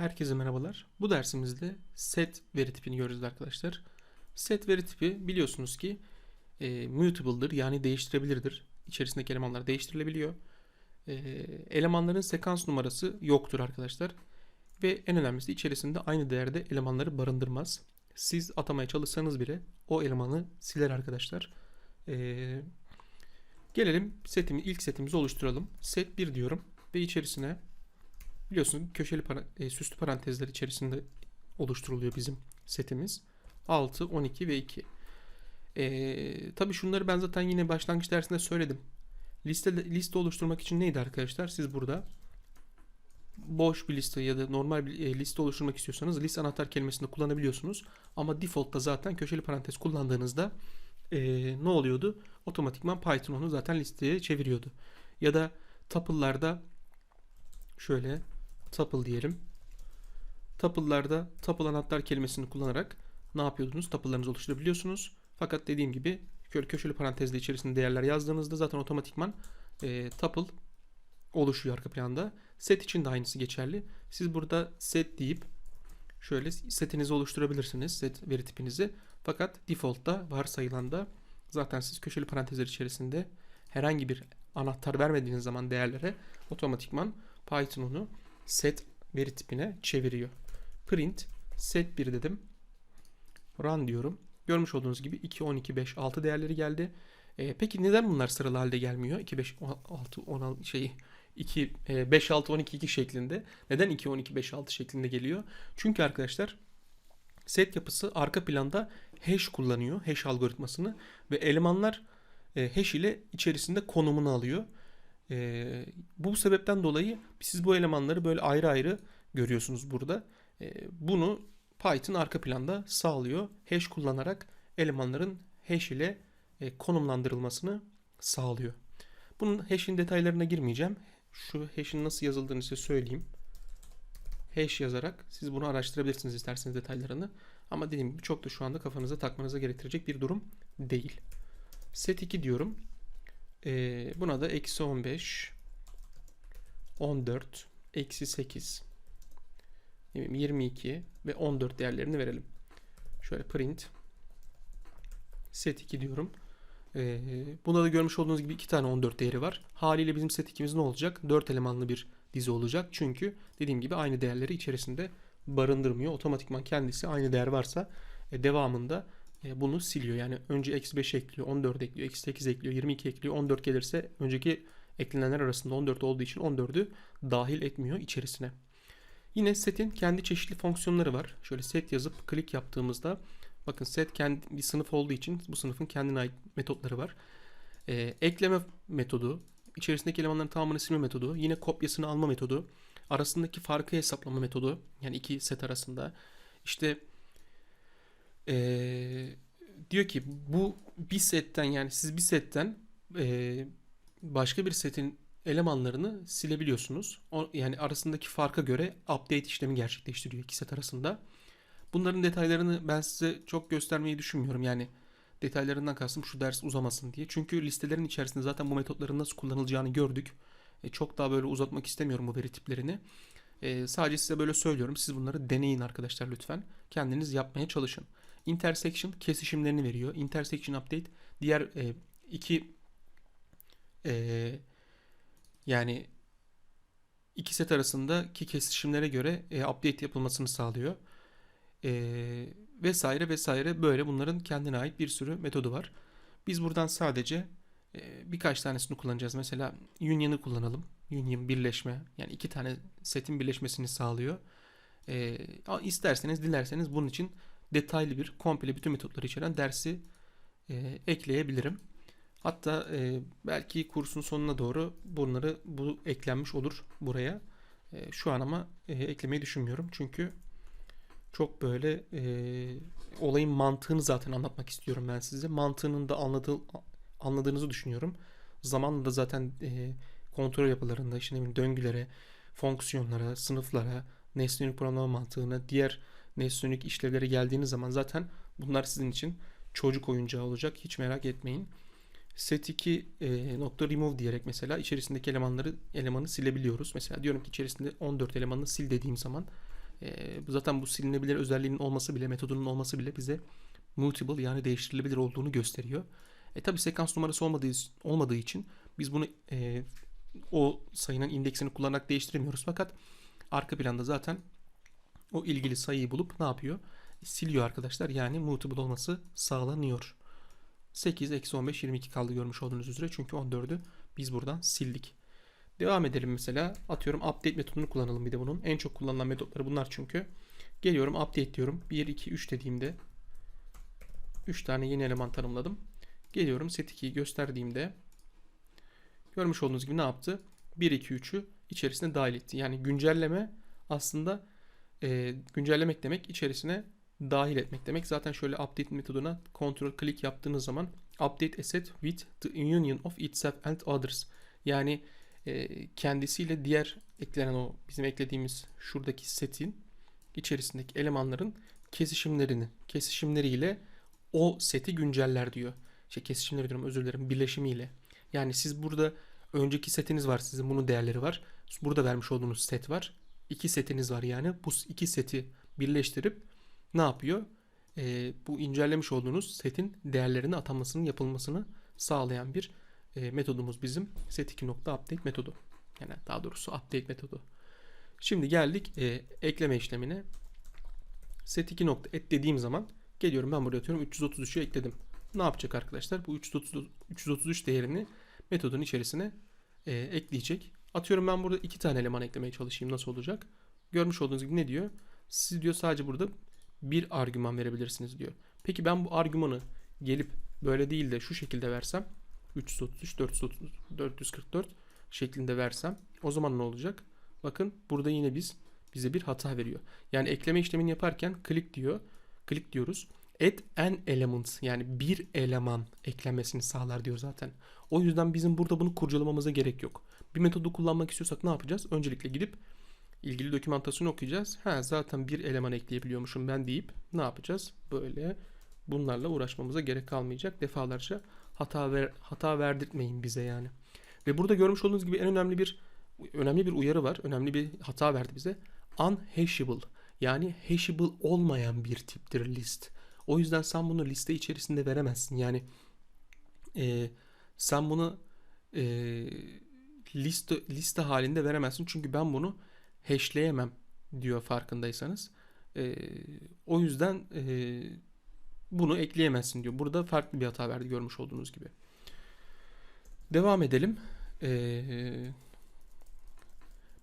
Herkese merhabalar. Bu dersimizde set veri tipini göreceğiz arkadaşlar. Set veri tipi biliyorsunuz ki e, mutable'dır yani değiştirebilirdir. İçerisindeki elemanlar değiştirilebiliyor. E, elemanların sekans numarası yoktur arkadaşlar. Ve en önemlisi içerisinde aynı değerde elemanları barındırmaz. Siz atamaya çalışsanız bile o elemanı siler arkadaşlar. E, gelelim setimi, ilk setimizi oluşturalım. Set 1 diyorum ve içerisine Biliyorsun köşeli para, e, süslü parantezler içerisinde oluşturuluyor bizim setimiz. 6, 12 ve 2. E, tabii şunları ben zaten yine başlangıç dersinde söyledim. Liste, liste oluşturmak için neydi arkadaşlar? Siz burada boş bir liste ya da normal bir e, liste oluşturmak istiyorsanız liste anahtar kelimesini kullanabiliyorsunuz. Ama default'ta zaten köşeli parantez kullandığınızda e, ne oluyordu? Otomatikman Python onu zaten listeye çeviriyordu. Ya da tuple'larda şöyle tuple diyelim. Tuple'larda tuple anahtar kelimesini kullanarak ne yapıyordunuz? Tuple'larınızı oluşturabiliyorsunuz. Fakat dediğim gibi köşeli parantezle içerisinde değerler yazdığınızda zaten otomatikman e, tuple oluşuyor arka planda. Set için de aynısı geçerli. Siz burada set deyip şöyle setinizi oluşturabilirsiniz. Set veri tipinizi. Fakat default'ta varsayılan da zaten siz köşeli parantezler içerisinde herhangi bir anahtar vermediğiniz zaman değerlere otomatikman Python set veri tipine çeviriyor. Print set 1 dedim. Run diyorum. Görmüş olduğunuz gibi 2, 12, 5, 6 değerleri geldi. E, peki neden bunlar sıralı halde gelmiyor? 2, 5, 6, 16 şey 2, 5, 6, 12, 2 şeklinde. Neden 2, 12, 5, 6 şeklinde geliyor? Çünkü arkadaşlar set yapısı arka planda hash kullanıyor. Hash algoritmasını ve elemanlar e, hash ile içerisinde konumunu alıyor. E, bu sebepten dolayı siz bu elemanları böyle ayrı ayrı görüyorsunuz burada. E, bunu Python arka planda sağlıyor. Hash kullanarak elemanların hash ile e, konumlandırılmasını sağlıyor. Bunun hash'in detaylarına girmeyeceğim. Şu hash'in nasıl yazıldığını size söyleyeyim. Hash yazarak siz bunu araştırabilirsiniz isterseniz detaylarını. Ama dediğim gibi çok da şu anda kafanıza takmanıza gerektirecek bir durum değil. Set 2 diyorum. Ee, buna da eksi 15, 14, eksi 8, 22 ve 14 değerlerini verelim. Şöyle print set 2 diyorum. Ee, bunda da görmüş olduğunuz gibi iki tane 14 değeri var. Haliyle bizim set 2'miz ne olacak? 4 elemanlı bir dizi olacak. Çünkü dediğim gibi aynı değerleri içerisinde barındırmıyor. Otomatikman kendisi aynı değer varsa e, devamında bunu siliyor. Yani önce eksi 5 ekliyor, 14 ekliyor, eksi 8 ekliyor, 22 ekliyor, 14 gelirse önceki eklenenler arasında 14 olduğu için 14'ü dahil etmiyor içerisine. Yine setin kendi çeşitli fonksiyonları var. Şöyle set yazıp klik yaptığımızda bakın set kendi bir sınıf olduğu için bu sınıfın kendine ait metotları var. Ee, ekleme metodu, içerisindeki elemanların tamamını silme metodu, yine kopyasını alma metodu, arasındaki farkı hesaplama metodu yani iki set arasında. İşte ee, diyor ki bu bir setten yani siz bir setten e, başka bir setin elemanlarını silebiliyorsunuz. O, yani arasındaki farka göre update işlemi gerçekleştiriyor iki set arasında. Bunların detaylarını ben size çok göstermeyi düşünmüyorum. Yani detaylarından kastım şu ders uzamasın diye. Çünkü listelerin içerisinde zaten bu metotların nasıl kullanılacağını gördük. E, çok daha böyle uzatmak istemiyorum bu veri tiplerini. E, sadece size böyle söylüyorum. Siz bunları deneyin arkadaşlar lütfen. Kendiniz yapmaya çalışın. Intersection kesişimlerini veriyor. Intersection update diğer e, iki e, yani iki set arasındaki kesişimlere göre e, update yapılmasını sağlıyor. E, vesaire vesaire böyle bunların kendine ait bir sürü metodu var. Biz buradan sadece e, birkaç tanesini kullanacağız. Mesela union'ı kullanalım. Union birleşme yani iki tane setin birleşmesini sağlıyor. E, isterseniz dilerseniz bunun için detaylı bir komple bütün metotları içeren dersi e, ekleyebilirim. Hatta e, belki kursun sonuna doğru bunları bu eklenmiş olur buraya. E, şu an ama e, eklemeyi düşünmüyorum. Çünkü çok böyle e, olayın mantığını zaten anlatmak istiyorum ben size. Mantığının da anladığı, anladığınızı düşünüyorum. Zamanla da zaten e, kontrol yapılarında işte ne döngülere, fonksiyonlara, sınıflara, nesnelik programlama mantığına, diğer nesnelik işlevlere geldiğiniz zaman zaten bunlar sizin için çocuk oyuncağı olacak. Hiç merak etmeyin. Set 2 e, nokta remove diyerek mesela içerisindeki elemanları elemanı silebiliyoruz. Mesela diyorum ki içerisinde 14 elemanını sil dediğim zaman E, zaten bu silinebilir özelliğinin olması bile, metodunun olması bile bize mutable yani değiştirilebilir olduğunu gösteriyor. E tabi sekans numarası olmadığı, olmadığı için biz bunu e, o sayının indeksini kullanarak değiştiremiyoruz. Fakat arka planda zaten o ilgili sayıyı bulup ne yapıyor? Siliyor arkadaşlar. Yani mutable olması sağlanıyor. 8, eksi 15, 22 kaldı görmüş olduğunuz üzere. Çünkü 14'ü biz buradan sildik. Devam edelim mesela. Atıyorum update metodunu kullanalım bir de bunun. En çok kullanılan metotları bunlar çünkü. Geliyorum update diyorum. 1, 2, 3 dediğimde 3 tane yeni eleman tanımladım. Geliyorum set 2'yi gösterdiğimde görmüş olduğunuz gibi ne yaptı? 1, 2, 3'ü içerisine dahil etti. Yani güncelleme aslında e, güncellemek demek içerisine dahil etmek demek. Zaten şöyle update metoduna kontrol klik yaptığınız zaman update asset with the union of itself and others. Yani e, kendisiyle diğer eklenen o bizim eklediğimiz şuradaki setin içerisindeki elemanların kesişimlerini kesişimleriyle o seti günceller diyor. Şey kesişimleri diyorum özür dilerim birleşimiyle. Yani siz burada önceki setiniz var sizin bunun değerleri var. Burada vermiş olduğunuz set var. İki setiniz var yani. Bu iki seti birleştirip ne yapıyor? E, bu incellemiş olduğunuz setin değerlerini atamasının yapılmasını sağlayan bir e, metodumuz bizim set2.update metodu. Yani daha doğrusu update metodu. Şimdi geldik e, ekleme işlemine. set2.et dediğim zaman geliyorum ben buraya atıyorum 333'ü ekledim. Ne yapacak arkadaşlar? Bu 330, 333 değerini metodun içerisine e, ekleyecek. Atıyorum ben burada iki tane eleman eklemeye çalışayım. Nasıl olacak? Görmüş olduğunuz gibi ne diyor? Siz diyor sadece burada bir argüman verebilirsiniz diyor. Peki ben bu argümanı gelip böyle değil de şu şekilde versem 333 430, 444 şeklinde versem o zaman ne olacak? Bakın burada yine biz bize bir hata veriyor. Yani ekleme işlemini yaparken click diyor. Click diyoruz. Add an element yani bir eleman eklenmesini sağlar diyor zaten. O yüzden bizim burada bunu kurcalamamıza gerek yok. Bir metodu kullanmak istiyorsak ne yapacağız? Öncelikle gidip ilgili dokümantasyonu okuyacağız. Ha zaten bir eleman ekleyebiliyormuşum ben deyip ne yapacağız? Böyle bunlarla uğraşmamıza gerek kalmayacak. Defalarca hata ver, hata verdirtmeyin bize yani. Ve burada görmüş olduğunuz gibi en önemli bir önemli bir uyarı var. Önemli bir hata verdi bize. Unhashable yani hashable olmayan bir tiptir list. O yüzden sen bunu liste içerisinde veremezsin. Yani e, sen bunu e, liste liste halinde veremezsin. Çünkü ben bunu hashleyemem diyor farkındaysanız. E, o yüzden e, bunu ekleyemezsin diyor. Burada farklı bir hata verdi görmüş olduğunuz gibi. Devam edelim. Ee,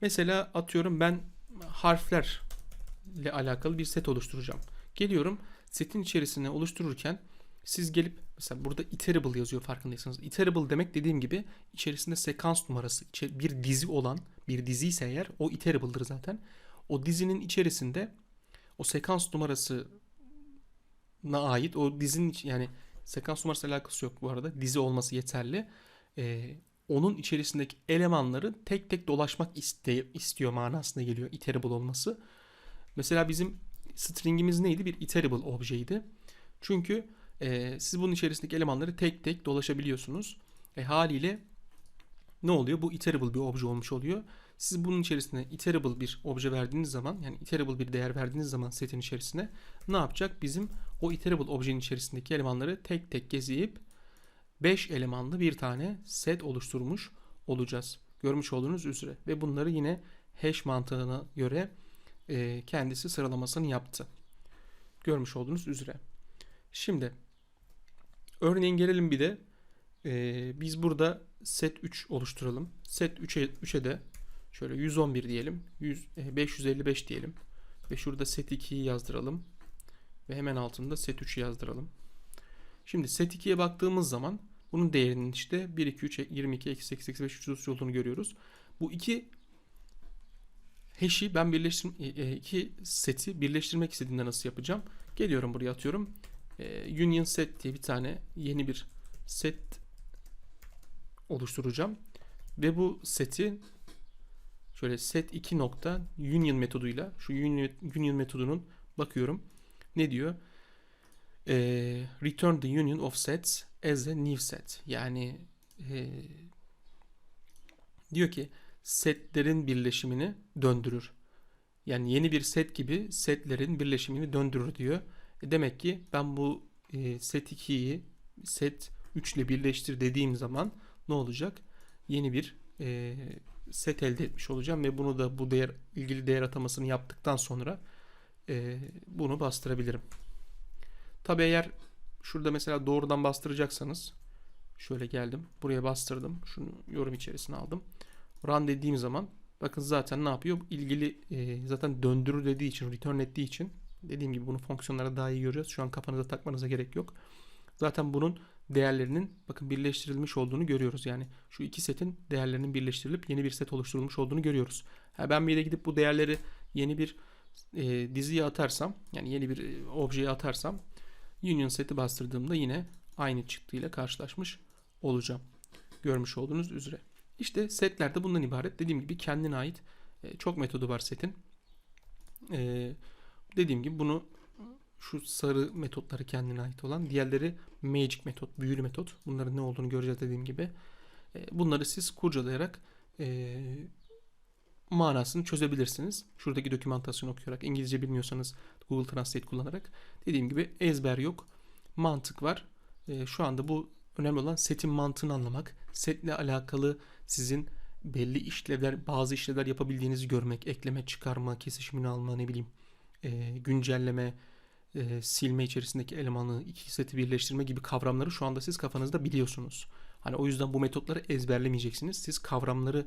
mesela atıyorum ben harflerle alakalı bir set oluşturacağım. Geliyorum setin içerisine oluştururken siz gelip mesela burada iterable yazıyor farkındaysanız. Iterable demek dediğim gibi içerisinde sekans numarası bir dizi olan bir dizi ise eğer o iterable'dır zaten. O dizinin içerisinde o sekans numarası ait o dizinin yani sekans numarası alakası yok bu arada. Dizi olması yeterli. Ee, onun içerisindeki elemanları tek tek dolaşmak iste, istiyor manasına geliyor iterable olması. Mesela bizim stringimiz neydi? Bir iterable objeydi. Çünkü e, siz bunun içerisindeki elemanları tek tek dolaşabiliyorsunuz. E, haliyle ne oluyor? Bu iterable bir obje olmuş oluyor. Siz bunun içerisine iterable bir obje verdiğiniz zaman yani iterable bir değer verdiğiniz zaman setin içerisine ne yapacak? Bizim o iterable objenin içerisindeki elemanları tek tek geziyip 5 elemanlı bir tane set oluşturmuş olacağız. Görmüş olduğunuz üzere. Ve bunları yine hash mantığına göre e, kendisi sıralamasını yaptı. Görmüş olduğunuz üzere. Şimdi örneğin gelelim bir de e, biz burada set 3 oluşturalım. Set 3'e 3'e de şöyle 111 diyelim. 100, e, 555 diyelim. Ve şurada set 2'yi yazdıralım. Ve hemen altında set 3'ü yazdıralım. Şimdi set 2'ye baktığımız zaman bunun değerinin işte 1, 2, 3, 22, eksi 8, eksi 5, 333 olduğunu görüyoruz. Bu iki hash'i ben birleştir e, e, iki seti birleştirmek istediğimde nasıl yapacağım? Geliyorum buraya atıyorum. E, union set diye bir tane yeni bir set oluşturacağım. Ve bu seti şöyle set 2 nokta union metoduyla şu union, union metodunun bakıyorum ne diyor? E, return the union of sets as a new set. Yani e, diyor ki setlerin birleşimini döndürür. Yani yeni bir set gibi setlerin birleşimini döndürür diyor. E demek ki ben bu e, set 2'yi set 3 ile birleştir dediğim zaman ne olacak? Yeni bir e, set elde etmiş olacağım ve bunu da bu değer ilgili değer atamasını yaptıktan sonra bunu bastırabilirim. Tabi eğer şurada mesela doğrudan bastıracaksanız şöyle geldim. Buraya bastırdım. Şunu yorum içerisine aldım. Run dediğim zaman bakın zaten ne yapıyor? İlgili e, zaten döndürür dediği için, return ettiği için dediğim gibi bunu fonksiyonlara daha iyi göreceğiz. Şu an kafanıza takmanıza gerek yok. Zaten bunun değerlerinin bakın birleştirilmiş olduğunu görüyoruz. Yani şu iki setin değerlerinin birleştirilip yeni bir set oluşturulmuş olduğunu görüyoruz. Ha, ben bir de gidip bu değerleri yeni bir e, diziye atarsam yani yeni bir e, objeye atarsam union seti bastırdığımda yine aynı çıktıyla karşılaşmış olacağım. Görmüş olduğunuz üzere. İşte setler de bundan ibaret. Dediğim gibi kendine ait e, çok metodu var setin. E, dediğim gibi bunu şu sarı metotları kendine ait olan diğerleri magic metot, büyülü metot. Bunların ne olduğunu göreceğiz dediğim gibi. E, bunları siz kurcalayarak e, manasını çözebilirsiniz. Şuradaki dokümantasyonu okuyarak İngilizce bilmiyorsanız Google Translate kullanarak. Dediğim gibi ezber yok. Mantık var. E, şu anda bu önemli olan setin mantığını anlamak. Setle alakalı sizin belli işlevler, bazı işlevler yapabildiğinizi görmek, ekleme, çıkarma, kesişimini alma, ne bileyim, e, güncelleme, e, silme içerisindeki elemanı, iki seti birleştirme gibi kavramları şu anda siz kafanızda biliyorsunuz. Hani o yüzden bu metotları ezberlemeyeceksiniz. Siz kavramları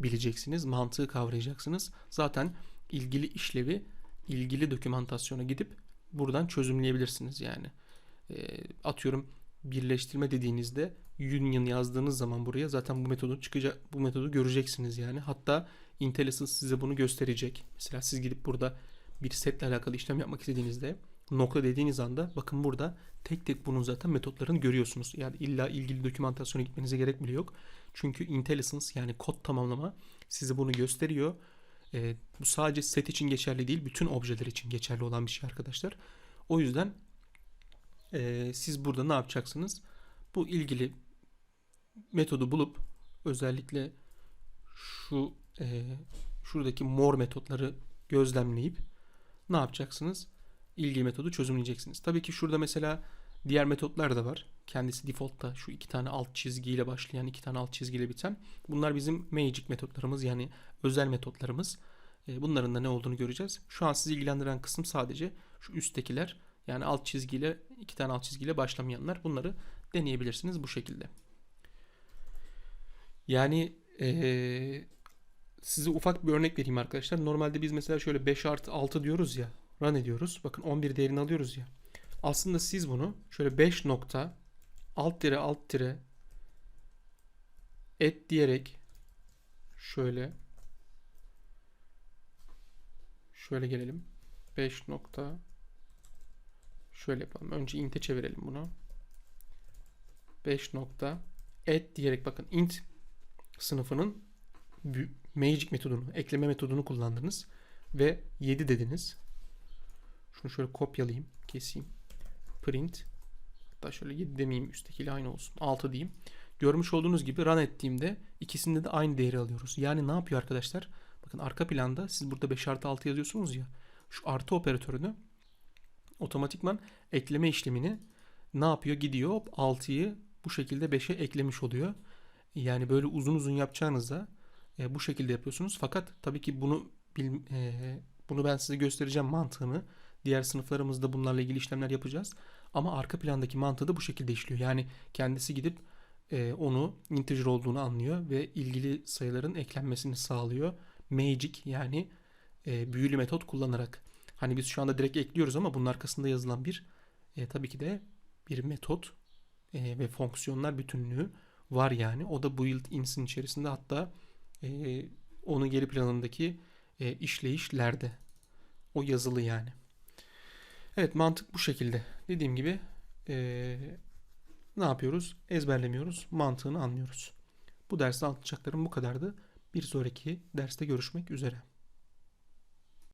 bileceksiniz, mantığı kavrayacaksınız. Zaten ilgili işlevi, ilgili dokümantasyona gidip buradan çözümleyebilirsiniz yani. E, atıyorum birleştirme dediğinizde union yazdığınız zaman buraya zaten bu metodu çıkacak bu metodu göreceksiniz yani. Hatta IntelliSense size bunu gösterecek. Mesela siz gidip burada bir setle alakalı işlem yapmak istediğinizde nokta dediğiniz anda bakın burada tek tek bunun zaten metotlarını görüyorsunuz. Yani illa ilgili dokümantasyona gitmenize gerek bile yok. Çünkü IntelliSense yani kod tamamlama size bunu gösteriyor. E, bu sadece set için geçerli değil, bütün objeler için geçerli olan bir şey arkadaşlar. O yüzden e, siz burada ne yapacaksınız? Bu ilgili metodu bulup özellikle şu e, şuradaki more metotları gözlemleyip ne yapacaksınız? İlgili metodu çözümleyeceksiniz. Tabii ki şurada mesela diğer metotlar da var. Kendisi default'ta şu iki tane alt çizgiyle başlayan, iki tane alt çizgiyle biten. Bunlar bizim magic metotlarımız yani özel metotlarımız. E, bunların da ne olduğunu göreceğiz. Şu an sizi ilgilendiren kısım sadece şu üsttekiler. Yani alt çizgiyle iki tane alt çizgiyle başlamayanlar. Bunları deneyebilirsiniz bu şekilde. Yani ee, size ufak bir örnek vereyim arkadaşlar. Normalde biz mesela şöyle 5 artı 6 diyoruz ya. Run ediyoruz. Bakın 11 değerini alıyoruz ya. Aslında siz bunu şöyle 5 nokta alt tire alt tire et diyerek şöyle şöyle gelelim. 5 nokta şöyle yapalım. Önce int'e çevirelim bunu. 5 nokta et diyerek bakın int sınıfının magic metodunu, ekleme metodunu kullandınız ve 7 dediniz. Şunu şöyle kopyalayayım, keseyim. Print hatta şöyle 7 demeyeyim üsttekiyle aynı olsun. 6 diyeyim. Görmüş olduğunuz gibi run ettiğimde ikisinde de aynı değeri alıyoruz. Yani ne yapıyor arkadaşlar? Bakın arka planda siz burada 5 artı 6 yazıyorsunuz ya. Şu artı operatörünü otomatikman ekleme işlemini ne yapıyor? Gidiyor 6'yı bu şekilde 5'e eklemiş oluyor. Yani böyle uzun uzun yapacağınızda e, bu şekilde yapıyorsunuz. Fakat tabii ki bunu bil, e, bunu ben size göstereceğim mantığını. Diğer sınıflarımızda bunlarla ilgili işlemler yapacağız. Ama arka plandaki mantığı da bu şekilde işliyor. Yani kendisi gidip e, onu integer olduğunu anlıyor ve ilgili sayıların eklenmesini sağlıyor. Magic yani e, büyülü metot kullanarak. Hani biz şu anda direkt ekliyoruz ama bunun arkasında yazılan bir e, tabii ki de bir metot e, ve fonksiyonlar bütünlüğü var yani. O da built-in'sin içerisinde hatta e, onun geri planındaki e, işleyişlerde. O yazılı yani. Evet mantık bu şekilde. Dediğim gibi e, ne yapıyoruz? Ezberlemiyoruz. Mantığını anlıyoruz. Bu derste anlatacaklarım bu kadardı. Bir sonraki derste görüşmek üzere.